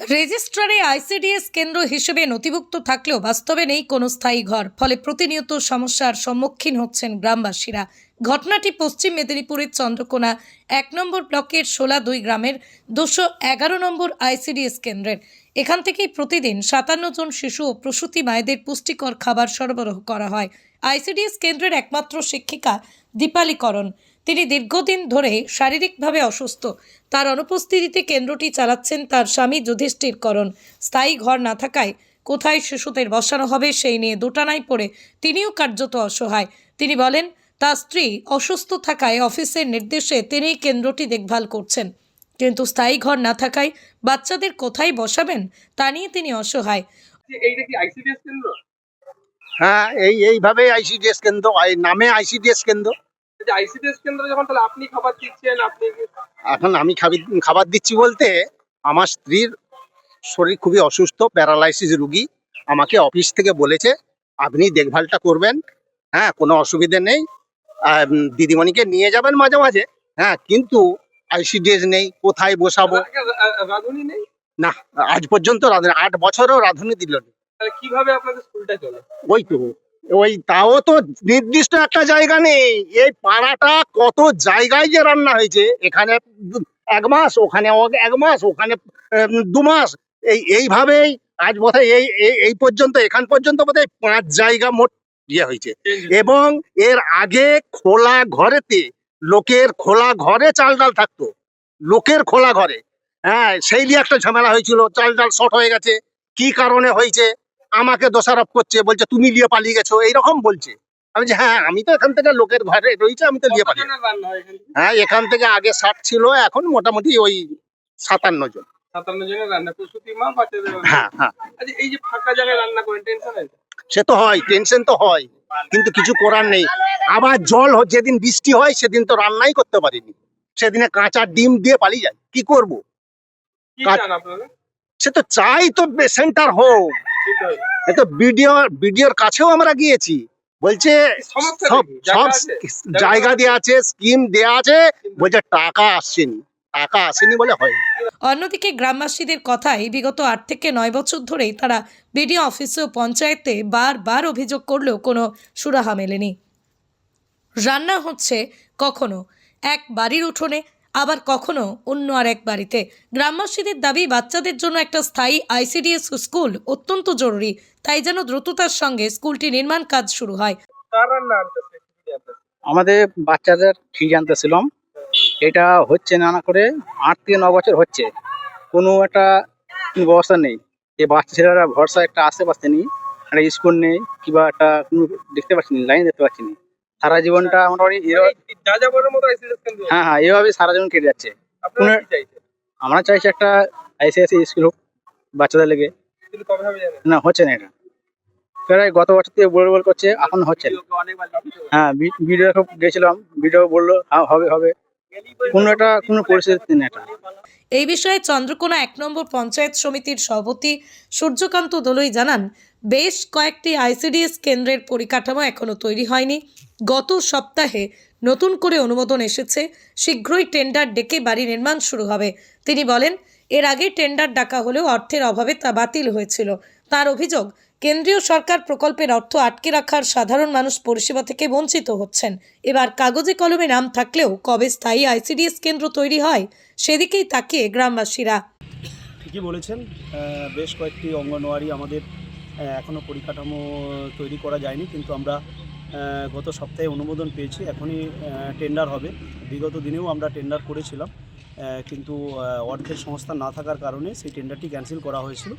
রেজিস্ট্রারে ICDS কেন্দ্র হিসেবে নথিভুক্ত থাকলেও বাস্তবে নেই কোনো স্থায়ী ঘর, ফলে প্রতিনিয়ত সমস্যার সম্মুখীন হচ্ছেন গ্রামবাসীরা। ঘটনাটি পশ্চিম মেদিনীপুরের চন্দ্রকোনা এক নম্বর ব্লকের সোলা দুই গ্রামের দুশো এগারো নম্বর আইসিডিএস কেন্দ্রের। এখান থেকেই প্রতিদিন সাতান্ন জন শিশু ও প্রসূতি মায়েদের পুষ্টিকর খাবার সরবরাহ করা হয়। আইসিডিএস কেন্দ্রের একমাত্র শিক্ষিকা দীপালিকরণ। তিনি দীর্ঘদিন ধরে শারীরিকভাবে অসুস্থ। তার অনুপস্থিতিতে কেন্দ্রটি চালাচ্ছেন তার স্বামী যুধিষ্ঠির করণ। স্থায়ী ঘর না থাকায় কোথায় শিশুদের বসানো হবে সেই নিয়ে দোটানায় পড়ে তিনিও কার্যত অসহায়। তিনি বলেন তার স্ত্রী অসুস্থ থাকায় অফিসের নির্দেশে তিনিই কেন্দ্রটি দেখভাল করছেন। কিন্তু স্থায়ী ঘর না থাকায় বাচ্চাদের কোথায় বসাবেন তা নিয়ে তিনি অসহায়। যে আইসিডিএস কেন্দ্র? হ্যাঁ এই এইভাবে আইসিডিএস কেন্দ্র এই নামে আইসিডিএস কেন্দ্র। আইসিডিএস কেন্দ্র যখন তাহলে আপনি খাবার দিচ্ছেন আপনি এখন আমি খাবার দিচ্ছি বলতে আমার স্ত্রীর শরীর খুবই অসুস্থ প্যারালাইসিস রুগী। আমাকে অফিস থেকে বলেছে আপনি দেখভালটা করবেন হ্যাঁ কোনো অসুবিধে নেই। দিদিমণিকে নিয়ে যাবেন মাঝে মাঝে হ্যাঁ কিন্তু আইসিডিএস নেই কোথায় বসাবো? রাঁধুনি নেই? না আজ পর্যন্ত রাঁধুনি আট বছরও রাঁধুনি দিল না। কীভাবে আপনাদের স্কুলটা চলে? ওই তো ওই তাও তো নির্দিষ্ট একটা জায়গা নেই। এই পাড়াটা কত জায়গায় যে রান্না হয়েছে এখানে এক মাস ওখানে এক মাস ওখানে দু মাস। এই এইভাবেই আজ বোধহয় এই এই- এই পর্যন্ত এখান পর্যন্ত বোধহয় পাঁচ জায়গা মোট ইয়ে হয়েছে। এবং এর আগে খোলা ঘরেতে লোকের খোলা ঘরে চাল ডাল থাকতো। লোকের খোলা ঘরে। হ্যাঁ সেই নিয়ে একটা ঝামেলা হয়েছিল চাল ডাল শর্ট হয়ে গেছে। কি কারণে হয়েছে? আমাকে দোষারোপ করছে বলছে তুমি নিয়ে পালিয়ে গেছো এইরকম বলছে। আমি যে হ্যাঁ আমি তো এখান থেকে লোকের ঘরে রয়েছে আমি তো নিয়ে পালিয়ে হয় এখানে থেকে আগে ষাট ছিল এখন মোটামুটি ওই সাতান্ন জন। সাতান্ন জনের রান্না প্রসূতি মা বাচ্চাদের হ্যাঁ হ্যাঁ। আচ্ছা এই যে ফাঁকা জায়গায় রান্না করেন টেনশন আছে সে তো হয় টেনশন তো হয় কিন্তু কিছু করার নেই। আবার জল যেদিন বৃষ্টি হয় সেদিন তো রান্নাই করতে পারিনি। সেদিনে কাঁচা ডিম দিয়ে পালিয়ে যায় কি করব? সে তো চাই তো সেন্টার হোক। ঠিক আছে এ বিডিও বিডিওর কাছেও আমরা গিয়েছি। বলছে সব সব জায়গা দেওয়া আছে স্কিম দেওয়া আছে বলছে টাকা আসছেনি টাকা আসেনি বলে হয়। অন্যদিকে গ্রামবাসীদের কথায় বিগত আট থেকে নয় বছর ধরেই তারা বিডিও অফিসে ও পঞ্চায়েতে বারবার অভিযোগ করলেও কোনো সুরাহা মেলেনি। রান্না হচ্ছে কখনো? এক বাড়ির উঠোনে আবার কখনো অন্য আর এক বাড়িতে। গ্রামবাসীদের দাবি বাচ্চাদের জন্য একটা স্থায়ী আইসিডিএস স্কুল অত্যন্ত জরুরি তাই যেন দ্রুততার সঙ্গে স্কুলটি নির্মাণ কাজ শুরু হয়। আমাদের বাচ্চাদের ফি জানতেছিলাম। এটা হচ্ছে না না করে আট থেকে ন বছর হচ্ছে। কোনো একটা ব্যবস্থা নেই। এই বাচ্চা ছেলেরা ভরসা একটা আশেপাশে নেই একটা স্কুল নেই কিংবা একটা কোনো দেখতে পাচ্ছি না লাইন দেখতে পাচ্ছি না। সারা জীবনটা মোটামুটি এভাবে- এই যা যাবরের মতো আইসিডিএস কেন্দ্র হ্যাঁ হ্যাঁ এভাবে সারা জীবন কেটে যাচ্ছে। আমরা চাইছি একটা আইসিআইসি স্কুল হোক বাচ্চাদের লেগে। না হচ্ছে না এটা। প্রায় গত বছর থেকে বল বল করছে এখন হচ্ছে না। হ্যাঁ ভিডিও গেছিলাম ভিডিও বলল হ্যাঁ হবে হবে। কোনো একটা কোনো পরিস্থিতি নেই এটা। এই বিষয়ে চন্দ্রকোনা এক নম্বর পঞ্চায়েত সমিতির সভাপতি সূর্যকান্ত দলুই জানান বেশ কয়েকটি আইসিডিএস কেন্দ্রের পরিকাঠামো এখনও তৈরি হয়নি। গত সপ্তাহে নতুন করে অনুমোদন এসেছে। শীঘ্রই টেন্ডার ডেকে বাড়ি নির্মাণ শুরু হবে। তিনি বলেন, এর আগে টেন্ডার ডাকা হলেও অর্থের অভাবে তা বাতিল হয়েছিল। তার অভিযোগ, কেন্দ্রীয় সরকার প্রকল্পের অর্থ আটকে রাখার সাধারণ মানুষ পরিষেবা থেকে বঞ্চিত হচ্ছেন। এবার কাগজে কলমে নাম থাকলেও কবে স্থায়ী আইসিডিএস কেন্দ্র তৈরি হয়, সেদিকেই তাকিয়ে গ্রামবাসীরা। ঠিকই বলেছেন বেশ কয়েকটি অঙ্গনওয়াড়ি আমাদের আহ, এখনও পরিকাঠামো তৈরি করা যায়নি কিন্তু আমরা গত সপ্তাহে অনুমোদন পেয়েছি এখনই টেন্ডার হবে। বিগত দিনেও আমরা টেন্ডার করেছিলাম কিন্তু অর্থের সংস্থা না থাকার কারণে সেই টেন্ডারটি ক্যান্সেল করা হয়েছিল।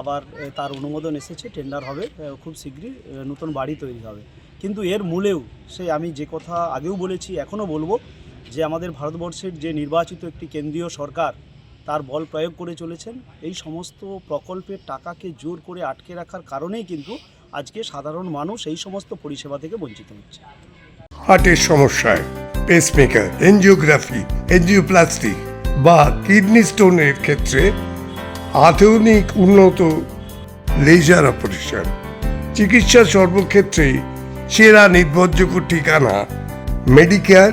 আবার তার অনুমোদন এসেছে টেন্ডার হবে খুব শীঘ্রই নতুন বাড়ি তৈরি হবে। কিন্তু এর মূলেও সেই আমি যে কথা আগেও বলেছি এখনও বলব যে আমাদের ভারতবর্ষের যে নির্বাচিত একটি কেন্দ্রীয় সরকার তার বল প্রয়োগ করে চলেছেন। এই সমস্ত প্রকল্পের টাকাকে জোর করে আটকে রাখার কারণেই কিন্তু আজকে সাধারণ মানুষ এই সমস্ত পরিষেবা থেকে বঞ্চিত হচ্ছে। হার্টের সমস্যায় পেসমেকার এনজিওগ্রাফি এনজিওপ্লাস্টি বা কিডনি স্টোনের ক্ষেত্রে আধুনিক উন্নত লেজার অপারেশন চিকিৎসা সর্বক্ষেত্রেই সেরা নির্ভরযোগ্য ঠিকানা Medicare